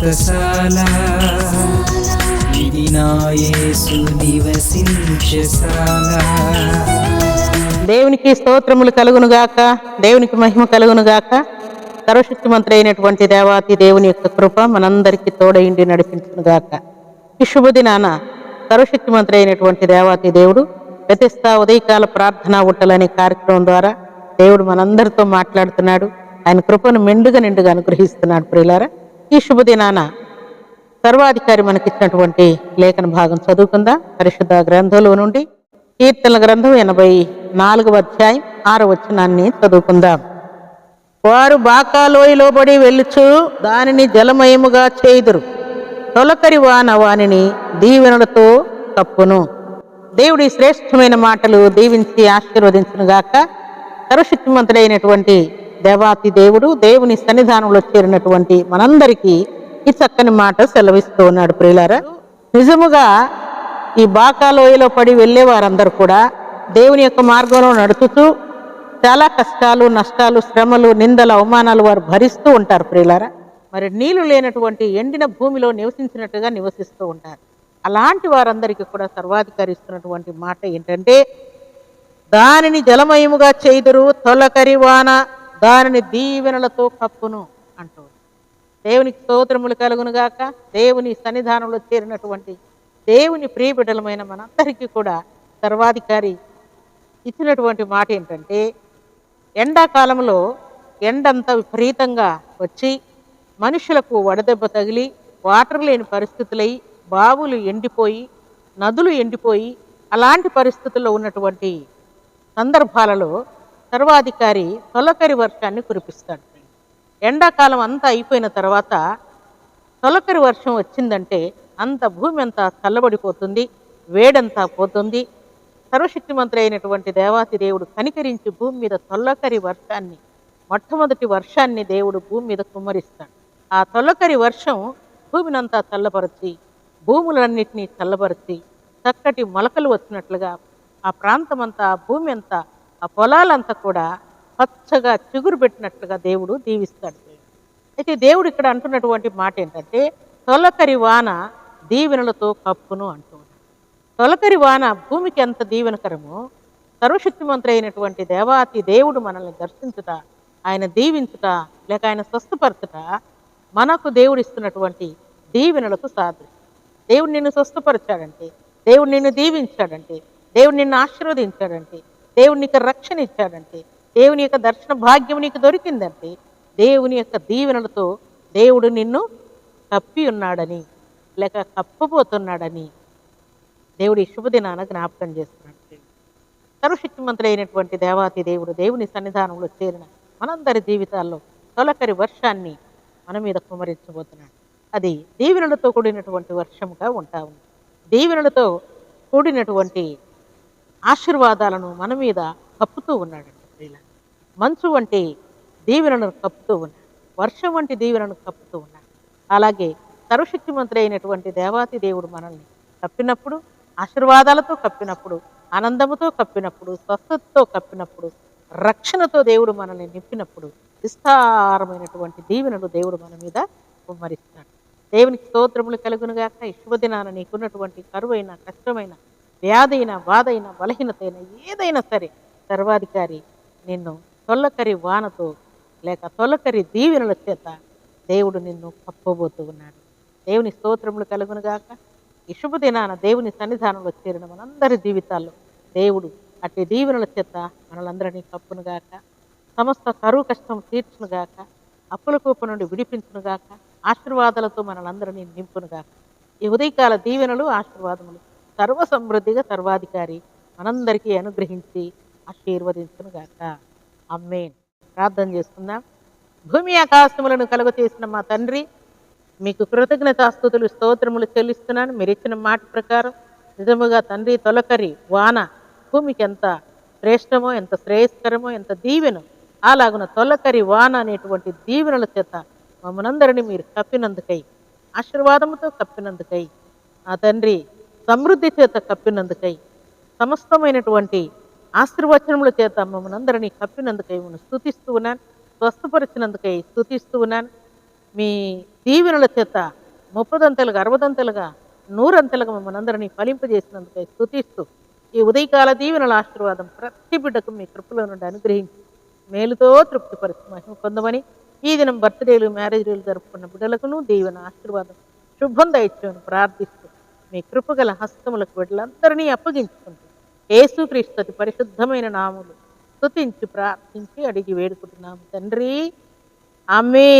వ్రతశాల ఇది నివసించశాల దేవునికి స్తోత్రములు కలుగునుగాక దేవునికి మహిమ కలుగునుగాక సర్వశక్తిమంతుడు అయినటువంటి దేవాతి దేవుని యొక్క కృప మనందరికీ తోడయిండి నడిపించునుగాక. ఈ శుభదినాన సర్వశక్తిమంతుడు అయినటువంటి దేవాతి దేవుడు ప్రతిస్తా ఉదయకాల ప్రార్థన ఉట్టలనే కార్యక్రమం ద్వారా దేవుడు మనందరితో మాట్లాడుతున్నాడు. ఆయన కృపను మెండుగా నిండుగా అనుగ్రహిస్తున్నాడు ప్రియులారా. ఈ శుభదినాన సర్వాధికారి మనకిచ్చినటువంటి లేఖన భాగం చదువుకుందాం? పరిశుద్ధ గ్రంథంలో నుండి కీర్తన గ్రంథం ఎనభై నాలుగవ అధ్యాయం ఆరో వచనాన్ని చదువుకుందాం. వారు బాకాలోయలో పడి వెళ్ళుచు దానిని జలమయముగా చేయుదురు. తొలకరి వాన వానిని దీవెనలతో కప్పును. దేవుడి శ్రేష్టమైన మాటలు దీవించి ఆశీర్వదించునుగాక. సర్వశక్తిమంతుడైనటువంటి దేవాతి దేవుడు దేవుని సన్నిధానంలో చేరినటువంటి మనందరికీ ఈ చక్కని మాట సెలవిస్తూ ఉన్నాడు ప్రియులారా. నిజముగా ఈ బాకాలోయలో పడి వెళ్ళే వారందరూ కూడా దేవుని యొక్క మార్గంలో నడుచుతూ చాలా కష్టాలు నష్టాలు శ్రమలు నిందలు అవమానాలు వారు భరిస్తూ ఉంటారు ప్రియులారా. మరి నీళ్ళు లేనటువంటి ఎండిన భూమిలో నివసించినట్టుగా నివసిస్తూ ఉంటారు. అలాంటి వారందరికీ కూడా సర్వాధికారిస్తున్నటువంటి మాట ఏంటంటే దానిని జలమయముగా చేదురు తొలకరి వాన దానిని దీవెనలతో కప్పును అంటూ దేవునికి స్తోత్రములు కలుగునుగాక దేవుని సన్నిధానంలో చేరినటువంటి దేవుని ప్రియబిడ్డలమైన మనందరికీ కూడా సర్వాధికారి ఇచ్చినటువంటి మాట ఏంటంటే ఎండాకాలంలో ఎండంత విపరీతంగా వచ్చి మనుషులకు వడదెబ్బ తగిలి వాటర్ లేని పరిస్థితులై బావులు ఎండిపోయి నదులు ఎండిపోయి అలాంటి పరిస్థితుల్లో ఉన్నటువంటి సందర్భాలలో సర్వాధికారి తొలకరి వర్షాన్ని కురిపిస్తాడు. ఎండాకాలం అంతా అయిపోయిన తర్వాత తొలకరి వర్షం వచ్చిందంటే అంత భూమి అంతా చల్లబడిపోతుంది వేడంతా పోతుంది. సర్వశక్తిమంతుడు అయినటువంటి దేవాతి దేవుడు కనికరించి భూమి మీద తొలకరి వర్షాన్ని మొట్టమొదటి వర్షాన్ని దేవుడు భూమి మీద కుమ్మరిస్తాడు. ఆ తొలకరి వర్షం భూమినంతా చల్లపరిచి భూములన్నింటినీ చల్లపరిచి చక్కటి మొలకలు వచ్చినట్లుగా ఆ ప్రాంతమంతా భూమి అంతా ఆ పొలాలంతా కూడా పచ్చగా చిగురు పెట్టినట్లుగా దేవుడు దీవిస్తాడు. అయితే దేవుడు ఇక్కడ అంటున్నటువంటి మాట ఏంటంటే తొలకరి వాన దీవెనలతో కప్పును అంటూ తొలకరి వాన భూమికి ఎంత దీవెనకరమో సర్వశక్తిమంతుడు అయినటువంటి దేవాతి దేవుడు మనల్ని దర్శించుట ఆయన దీవించుట లేక ఆయన స్వస్థపరచుట మనకు దేవుడు ఇస్తున్నటువంటి దీవెనలకు సాదృశ్యం. దేవుడు నిన్ను స్వస్థపరిచాడంటే దేవుడు నిన్ను దీవించాడంటే దేవుడు నిన్ను ఆశీర్వదించాడంటే దేవుని యొక్క రక్షణ ఇచ్చాడంటే దేవుని యొక్క దర్శన భాగ్యం నీకు దొరికిందంటే దేవుని యొక్క దీవెనలతో దేవుడు నిన్ను కప్పి ఉన్నాడని లేక కప్పబోతున్నాడని దేవుడి శుభదినాన జ్ఞాపకం చేస్తున్నాడు. సర్వశక్తిమంతులైనటువంటి దేవాతి దేవుడు దేవుని సన్నిధానంలో చేరిన మనందరి జీవితాల్లో తొలకరి వర్షాన్ని మన మీద కుమరించబోతున్నాడు. అది దీవెనలతో కూడినటువంటి వర్షముగా ఉంటా ఉంది. దీవెనలతో కూడినటువంటి ఆశీర్వాదాలను మన మీద కప్పుతూ ఉన్నాడంట ప్రియుల మంచు వంటి దీవెనను కప్పుతూ ఉన్నాడు. వర్షం వంటి దీవెనను కప్పుతూ ఉన్నాడు. అలాగే సర్వశక్తిమంతుడు అయినటువంటి దేవాతి దేవుడు మనల్ని కప్పినప్పుడు ఆశీర్వాదాలతో కప్పినప్పుడు ఆనందముతో కప్పినప్పుడు స్వస్థతతో కప్పినప్పుడు రక్షణతో దేవుడు మనల్ని నింపినప్పుడు విస్తారమైనటువంటి దీవెనలు దేవుడు మన మీద కుమ్మరిస్తాడు. దేవునికి స్తోత్రములు కలుగునుగాక. ఈ శుభదినాన నీకున్నటువంటి కరువైన కష్టమైన వ్యాధైన బాధైన బలహీనతైన ఏదైనా సరే సర్వాధికారి నిన్ను తొల్లకరి వానతో లేక తొలకరి దీవెనల చేత దేవుడు నిన్ను కప్పబోతూ ఉన్నాడు. దేవుని స్తోత్రములు కలుగునుగాక ఈ శుభదినాన దేవుని సన్నిధానంలో చేరిన మనందరి జీవితాల్లో దేవుడు అట్టి దీవెనల చేత మనలందరినీ కప్పునుగాక సమస్త కరువు కష్టం తీర్చునుగాక అప్పుల కూప నుండి విడిపించునుగాక ఆశీర్వాదాలతో మనలందరినీ నింపునుగాక ఈ ఉదయకాల దీవెనలు ఆశీర్వాదములు సర్వ సమృద్ధిగా సర్వాధికారి మనందరికీ అనుగ్రహించి ఆశీర్వదించునుగాక అమ్మేన్ ప్రార్థన చేసుకుందాం భూమి ఆకాశములను కలుగు చేసిన మా తండ్రి మీకు కృతజ్ఞతాస్తుతులు స్తోత్రములు చెల్లిస్తున్నాను. మీరు ఇచ్చిన మాట ప్రకారం నిజముగా తండ్రి తొలకరి వాన భూమికి ఎంత శ్రేష్టమో ఎంత శ్రేయస్కరమో ఎంత దీవెనో అలాగున తొలకరి వాన అనేటువంటి దీవెనల చేత మమ్మనందరినీ మీరు కప్పినందుకై ఆశీర్వాదముతో కప్పినందుకై ఆ తండ్రి సమృద్ధి చేత కప్పినందుకై సమస్తమైనటువంటి ఆశీర్వచనముల చేత మమ్మల్ని అందరినీ కప్పినందుకై మిమ్మల్ని స్థుతిస్తూ ఉన్నాను స్వస్థపరిచినందుకై స్థుతిస్తూ ఉన్నాను. మీ దీవెనల చేత ముప్పదంతలుగా అరవదంతలుగా నూరంతలుగా మమ్మల్ని అందరినీ ఫలింపజేసినందుకై స్థుతిస్తూ ఈ ఉదయకాల దీవెనల ఆశీర్వాదం ప్రతి బిడ్డకు మీ కృపలో నుండి అనుగ్రహించి మేలుతో తృప్తిపరిచి మహిమ పొందమని ఈ దినం బర్త్డేలు మ్యారేజ్లు జరుపుకున్న బిడ్డలకును దీవెన ఆశీర్వాదం శుభం దయచేయని ప్రార్థిస్తూ మీ కృపగల హస్తములకు వీళ్ళందరినీ అప్పగించుకుంటూ ఏసుక్రీస్తుతి పరిశుద్ధమైన నాములు స్తుతించి ప్రార్థించి అడిగి వేడుకుంటున్నాము. తండ్రి ఆమె